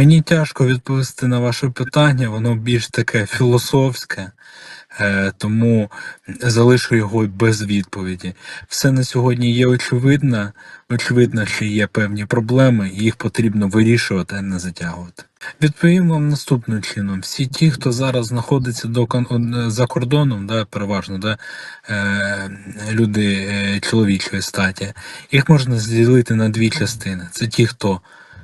Мені тяжко відповісти на ваше питання, воно більш таке філософське, е, тому залишу його без відповіді. Все на сьогодні є очевидно. Очевидно, що є певні проблеми, їх потрібно вирішувати, а не затягувати. Відповім вам наступним чином: всі ті, хто зараз знаходиться до за кордоном, да, переважно, да, е, люди е, чоловічої статі, їх можна розділити на дві частини. Це ті, хто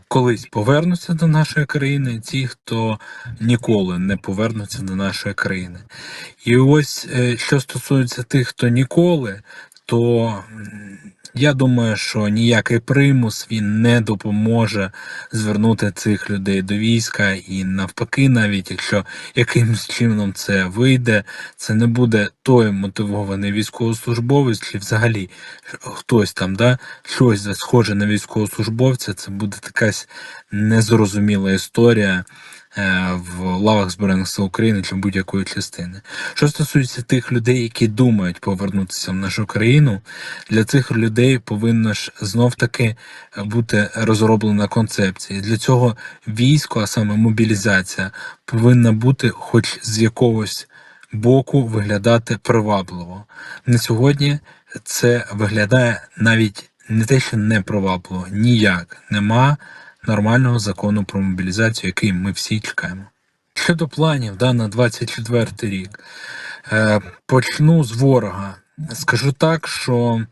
колись повернуться до нашої країни, ті, хто ніколи не повернуться до нашої країни. І ось е, що стосується тих, хто ніколи, то я думаю, що ніякий примус він не допоможе звернути цих людей до війська, і навпаки, навіть якщо якимось чином це вийде, це не буде той мотивований військовослужбовець, чи взагалі хтось там, да, щось схоже на військовослужбовця, це буде якась незрозуміла історія в лавах Збройних сил України чи будь-якої частини. Що стосується тих людей, які думають повернутися в нашу країну, для цих людей повинна ж знов таки бути розроблена концепція. Для цього військо, а саме мобілізація, повинна бути, хоч з якогось боку, виглядати привабливо. На сьогодні це виглядає навіть не те, що не привабливо, ніяк нема нормального закону про мобілізацію, який ми всі чекаємо. Щодо планів да, на 24 рік, е, почну з ворога. Скажу так, що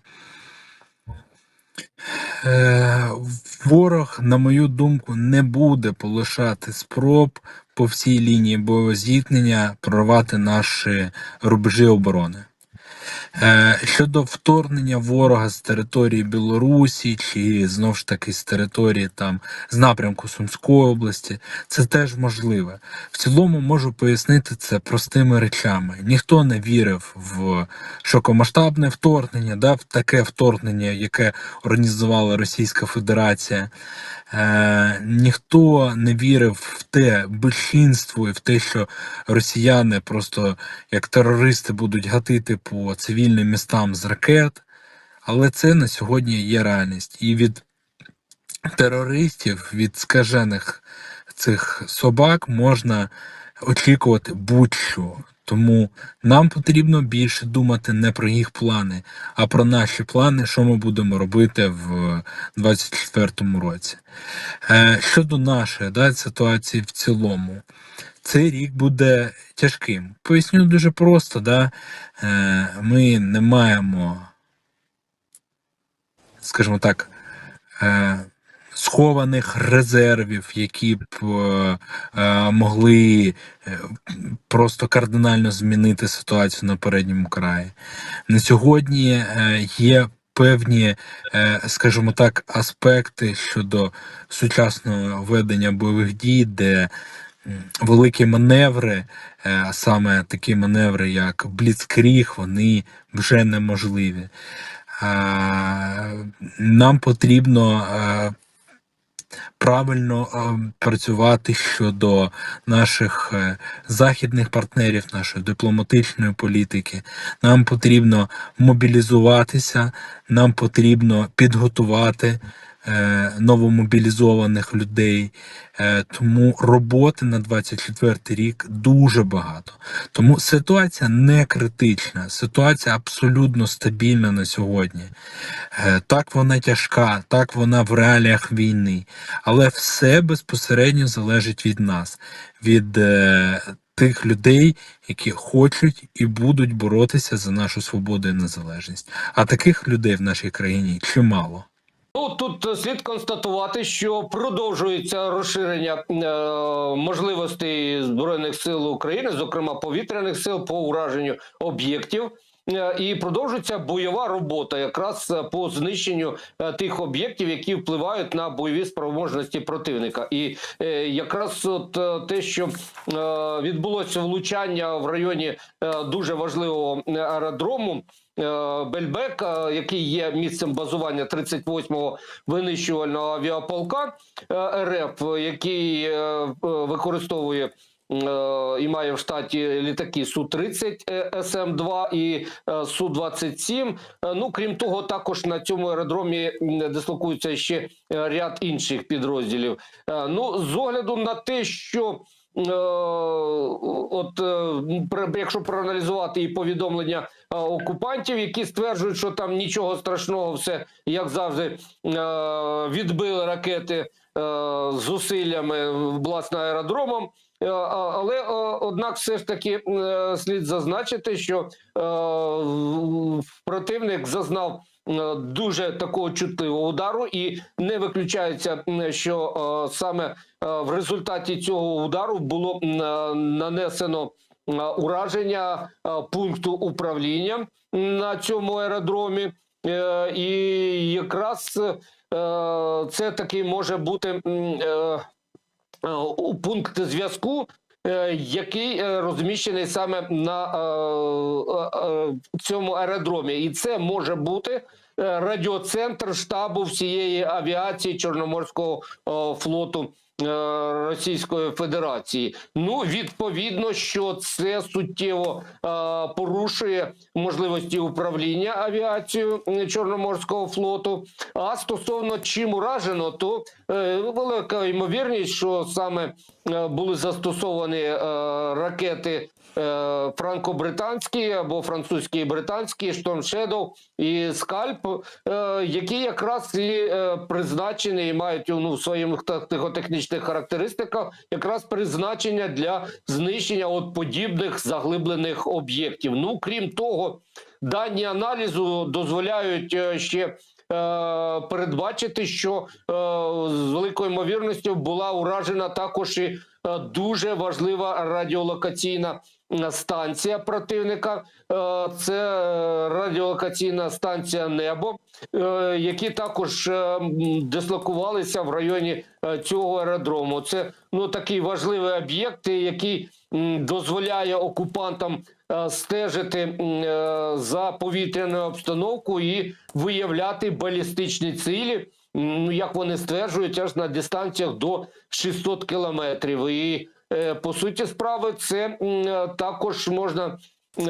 е, ворог, на мою думку, не буде полишати спроб по всій лінії бойового зіткнення прорвати наші рубежі оборони. Е, Щодо вторгнення ворога з території Білорусі чи знов ж таки з території там з напрямку Сумської області, це теж можливе. В цілому можу пояснити це простими речами. Ніхто не вірив в широкомасштабне вторгнення, да, в таке вторгнення, яке організувала Російська Федерація. Е, ніхто не вірив в те безчинство і в те, що росіяни просто як терористи будуть гатити по цивільним містам з ракет. Але це на сьогодні є реальність. І від терористів, від скажених цих собак можна очікувати будь-що. Тому нам потрібно більше думати не про їх плани, а про наші плани, що ми будемо робити в 2024 році. Е, Щодо нашої да, ситуації в цілому, цей рік буде тяжким. Поясню дуже просто, да, е, ми не маємо, скажімо так, е, схованих резервів, які б е, е, могли е, просто кардинально змінити ситуацію на передньому краї. На сьогодні е, є певні, скажімо так, аспекти щодо сучасного ведення бойових дій, де великі маневри, а саме такі маневри, як Бліцкріг, вони вже неможливі. Нам потрібно правильно е, працювати щодо наших е, західних партнерів, нашої дипломатичної політики. Нам потрібно мобілізуватися, нам потрібно підготувати новомобілізованих людей. Е, Тому роботи на 24 рік дуже багато. Тому ситуація не критична, ситуація абсолютно стабільна на сьогодні. Е, Так вона тяжка, так вона в реаліях війни, але все безпосередньо залежить від нас, від е, тих людей, які хочуть і будуть боротися за нашу свободу і незалежність. А таких людей в нашій країні чимало. Ну тут слід констатувати, що продовжується розширення е, можливостей збройних сил України, зокрема повітряних сил по ураженню об'єктів. Е, І продовжується бойова робота якраз е, по знищенню е, тих об'єктів, які впливають на бойові спроможності противника. І якраз от те, що відбулося влучання в районі дуже важливого аеродрому. Бельбек, який є місцем базування 38-го винищувального авіаполка РФ, який використовує і має в штаті літаки Су-30 е, СМ-2 і е, Су-27. Е, Ну, крім того, також на цьому аеродромі м, дислокується ще е, ряд інших підрозділів. Е, Ну, з огляду на те, що е, от е, якщо проаналізувати і повідомлення е, окупантів, які стверджують, що там нічого страшного, все як завжди е, відбили ракети е, зусиллями власне аеродромом. Е, Але е, однак, все ж таки е, слід зазначити, що противник зазнав дуже такого чутливого удару, і не виключається, що саме в результаті цього удару було нанесено ураження пункту управління на цьому аеродромі. І якраз це таки може бути пункт зв'язку, е, який е, розміщений саме на е, е, е, цьому аеродромі, і це може бути е, радіоцентр штабу всієї авіації Чорноморського е, флоту. е, Російської Федерації, ну відповідно, що це суттєво е, порушує можливості управління авіацією Чорноморського флоту. А стосовно чим уражено, то е, велика ймовірність, що саме е, були застосовані е, ракети е, франко-британські або французькі і британські Shadow і Скальп, е, які якраз і е, призначені і мають ну, в своїх тактико-технічних характеристиках якраз призначення для знищення от подібних заглиблених об'єктів. Ну крім того, дані аналізу дозволяють е, ще е, передбачити, що е, з великою ймовірністю була уражена також і е, дуже важлива радіолокаційна е, станція противника. Е, Це радіолокаційна станція Небо, е, які також е, дислокувалися в районі цього аеродрому. Це ну такий важливий об'єкт, який дозволяє окупантам стежити за повітряною обстановкою і виявляти балістичні цілі. Ну, як вони стверджують, аж на дистанціях до 600 кілометрів. І по суті справи, це е, також можна е,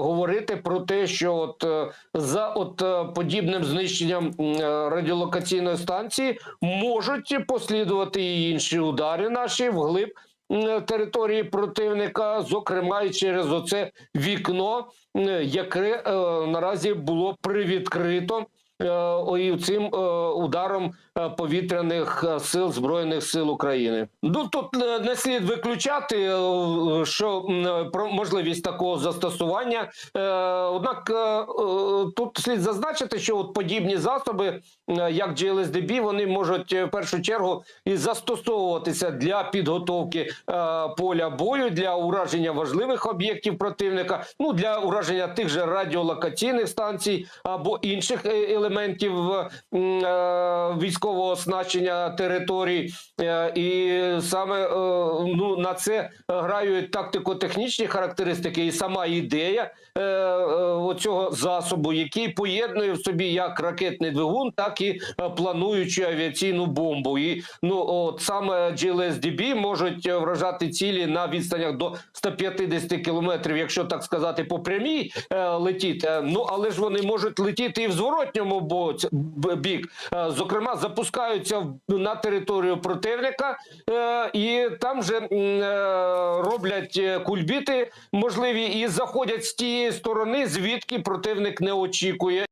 говорити про те, що от е, за от е, подібним знищенням е, радіолокаційної станції можуть послідувати і інші удари наші вглиб території противника, зокрема і через оце вікно, яке е, наразі було привідкрито. Е, і цим е, ударом е, повітряних е, сил збройних сил України. Ну тут е, не слід виключати, е, що е, про можливість такого застосування. Е, Однак е, е, тут слід зазначити, що от подібні засоби, е, як GLSDB, вони можуть е, в першу чергу і застосовуватися для підготовки е, поля бою, для ураження важливих об'єктів противника, ну для ураження тих же радіолокаційних станцій або інших е, елементів е, військового оснащення територій. Е, І саме е, ну на це грають тактико-технічні характеристики, і сама ідея е, е, оцього засобу, який поєднує в собі як ракетний двигун, так і е, плануючу авіаційну бомбу. І ну от саме GLSDB можуть е, вражати цілі на відстанях до 150 кілометрів, якщо так сказати, по прямій е, летіти. Ну але ж вони можуть летіти і в зворотньому боці бік. Е, Зокрема, запускаються на територію противника, е, і там же е, роблять кульбіти можливі і заходять з тієї сторони, звідки противник не очікує.